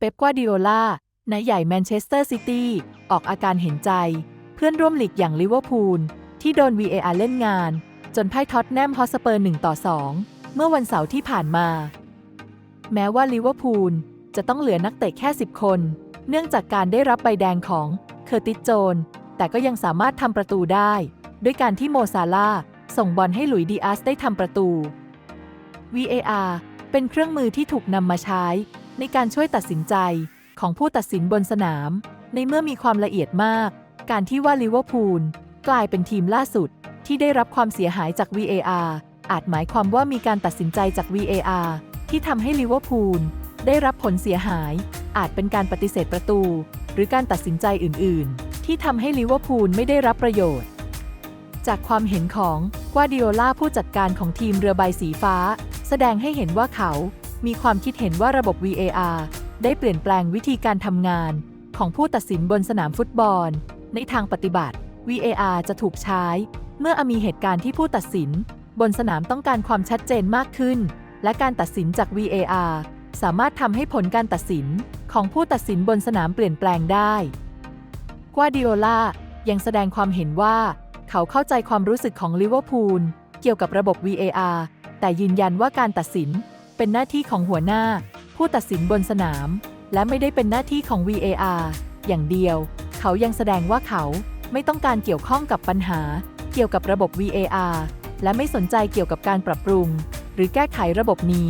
เป๊ปกวาดิโอลานายใหญ่แมนเชสเตอร์ซิตี้ออกอาการเห็นใจ เพื่อนร่วมลีกอย่างลิเวอร์พูลที่โดน VAR เล่นงาน จนพ่ายท็อตแนมฮอสเปอร์1ต่อ 2 เมื่อวันเสาร์ที่ผ่านมา แม้ว่าลิเวอร์พูลจะต้องเหลือนักเตะแค่ 10 คน เนื่องจากการได้รับใบแดงของเคอร์ติสโจน แต่ก็ยังสามารถทำประตูได้ ด้วยการที่โมซาลาส่งบอลให้หลุยดีอาสได้ทำประตู VAR เป็นเครื่องมือที่ถูกนำมาใช้ ในการช่วยตัดสินใจของผู้ตัดสินบนสนาม ในเมื่อมีความละเอียดมาก การที่ว่าลิเวอร์พูลกลายเป็นทีมล่าสุดที่ได้รับความเสียหายจาก VAR อาจหมายความว่ามีการตัดสินใจจาก VAR ที่ทำให้ลิเวอร์พูลได้รับผลเสียหาย อาจเป็นการปฏิเสธประตู หรือการตัดสินใจอื่น ๆ ที่ทำให้ลิเวอร์พูลไม่ได้รับประโยชน์ จากความเห็นของกวาดิโอลาผู้จัดการของทีมเรือใบสีฟ้า แสดงให้เห็นว่าเขา มีความคิดเห็นว่าระบบ VAR ได้เปลี่ยนแปลงวิธีการทำงานของผู้ตัดสินบนสนามฟุตบอล ในทางปฏิบัติ VAR จะถูกใช้ เมื่อมีเหตุการณ์ที่ผู้ตัดสิน บนสนามต้องการความชัดเจนมากขึ้น และการตัดสินจาก VAR สามารถทำให้ผลการตัดสินของผู้ตัดสินบนสนามเปลี่ยนแปลงได้กวาดิโอลายังแสดงความเห็นว่า เขาเข้าใจความรู้สึกของลิเวอร์พูลเกี่ยวกับระบบ VAR แต่ยืนยันว่าการตัดสิน เป็นหน้าที่ของหัวหน้า ผู้ตัดสินบนสนาม และไม่ได้เป็นหน้าที่ของ VAR อย่างเดียว เขายังแสดงว่าเขาไม่ต้องการเกี่ยวข้องกับปัญหา เกี่ยวกับระบบ VAR และไม่สนใจเกี่ยวกับการปรับปรุง หรือแก้ไขระบบนี้